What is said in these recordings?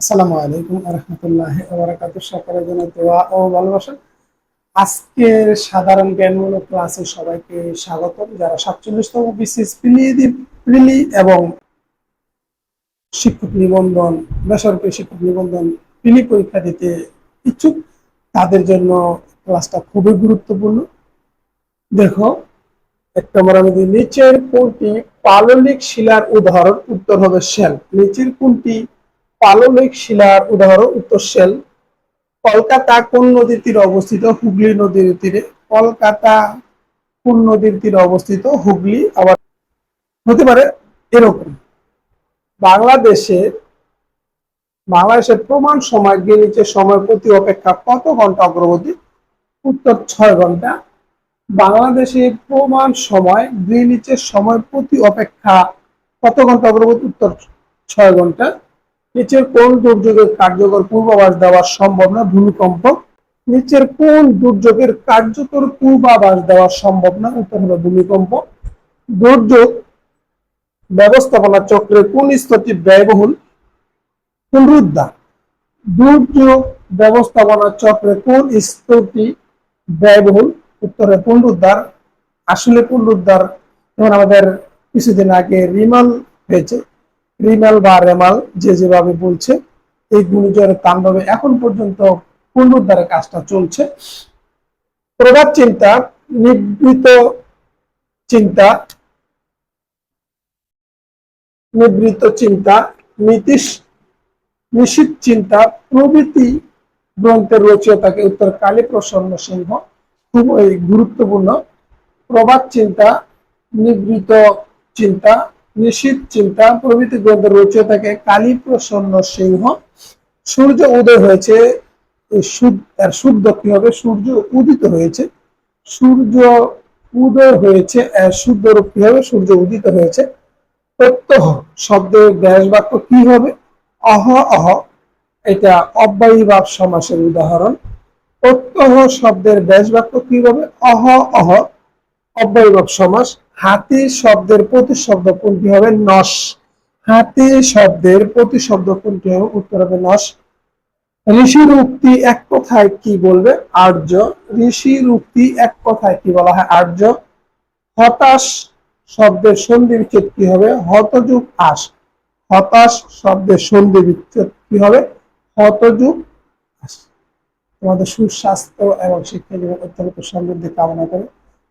আসসালামু আলাইকুম সকলের জন্য দোয়া ও ভালোবাসা। আজকের সাধারণ জ্ঞানমূলক ক্লাসে সবাইকে যারা সাতচল্লিশতম প্রিলি এবং শিক্ষক নিবন্ধন, বেসরকারি শিক্ষক নিবন্ধন প্রিলি পরীক্ষা দিতে ইচ্ছুক, তাদের জন্য ক্লাসটা খুবই গুরুত্বপূর্ণ। দেখো একটা আমি নিচের কোনটি পাললিক শিলার উদাহরণ? উত্তর হবে শেল নিচের কোনটি পাললিক শিলার উদাহরণ, উত্তর শেল। কলকাতা কোন নদীর তীরে অবস্থিত? হুগলি নদীর তীরে। কলকাতা কোন নদীর তীরে অবস্থিত? হুগলি। আবার হতে পারে এরকম। বাংলাদেশে, বাংলাদেশের প্রমাণ সময় গ্রিনিচের সময় প্রতি অপেক্ষা কত ঘণ্টা অগ্রগতি? উত্তর ছয় ঘণ্টা। বাংলাদেশের প্রমাণ সময় গ্রিনিচের সময় প্রতি অপেক্ষা কত ঘণ্টা অগ্রগতি? উত্তর ছয় ঘণ্টা। নিচের কোন দুর্যোগের কার্যকর পূর্বাভাস দেওয়া সম্ভব না ভূমিকম্প? নিচের কোন দুর্যোগের কার্যকর পূর্বাভাস দেওয়া সম্ভব না উত্তর হলো ভূমিকম্প? দুর্যোগ ব্যবস্থাপনা চক্রের কোন স্তরটি ব্যয়বহুল? পুনরুদ্ধার। দুর্যোগ ব্যবস্থাপনা চক্রের কোন স্তরটি ব্যয়বহুল? উত্তরে পুনরুদ্ধার। আসলে পুনরুদ্ধার যেমন আমাদের কিছুদিন আগে রিমাল হয়েছে রিমাল বা রেমাল যে যেভাবে বলছে, এই ঘূর্ণিঝড়ের তাণ্ডবে এখন পর্যন্ত পুনরুদ্ধারের কাজটা চলছে। প্রভাব চিন্তা, নিবৃত চিন্তা নিবৃত চিন্তা, নীতিশ নিশ্চিত চিন্তা, প্রভৃতি গ্রন্থের রচয়িতাকে উত্তর কালী প্রসন্ন সিংহ, খুবই গুরুত্বপূর্ণ। প্রভাত চিন্তা, নিবৃত চিন্তা নিশ্চিত চিন্তা, প্রভৃতি গ্রন্থের রচয়িতাকে কালী প্রসন্ন সিংহ। সূর্য উদয় হয়েছে আর শুদ্ধ কি হবে? সূর্য উদিত হয়েছে। সূর্য উদয় হয়েছে শুদ্ধ রূপ কি হবে? সূর্য উদিত হয়েছে। প্রত্যহ শব্দের ব্যাস বাক্য কি হবে? অহ অহ। এটা অব্যয়ী ভাব সমাসের উদাহরণ। প্রত্যহ শব্দের ব্যাস বাক্য কি হবে? অহ অহ। অব্যয়ী ভাব সমাস। হাতি শব্দের প্রতিশব্দ কোনটি হবে? নস। হাতি শব্দের প্রতিশব্দ কোনটি হবে? উত্তর হবে নস। ঋষির উক্তি এক কথায় কি বলবে? আর্য। ঋষির উক্তি এক কথায় কি বলা হয়? আর্য। হতাশ শব্দের সন্ধি বিচ্ছেদ কি হবে? হতযুগ আস হতাশ শব্দের সন্ধি বিচ্ছেদ কি হবে? হতযুগ আস তোমাদের সুস্বাস্থ্য এবং শিক্ষা জীবন অত্যন্ত সমৃদ্ধি কামনা করে।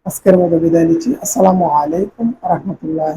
আজকের মতো বিদায় নিচ্ছি। আসসালামু আলাইকুম রহমতুল্লাহ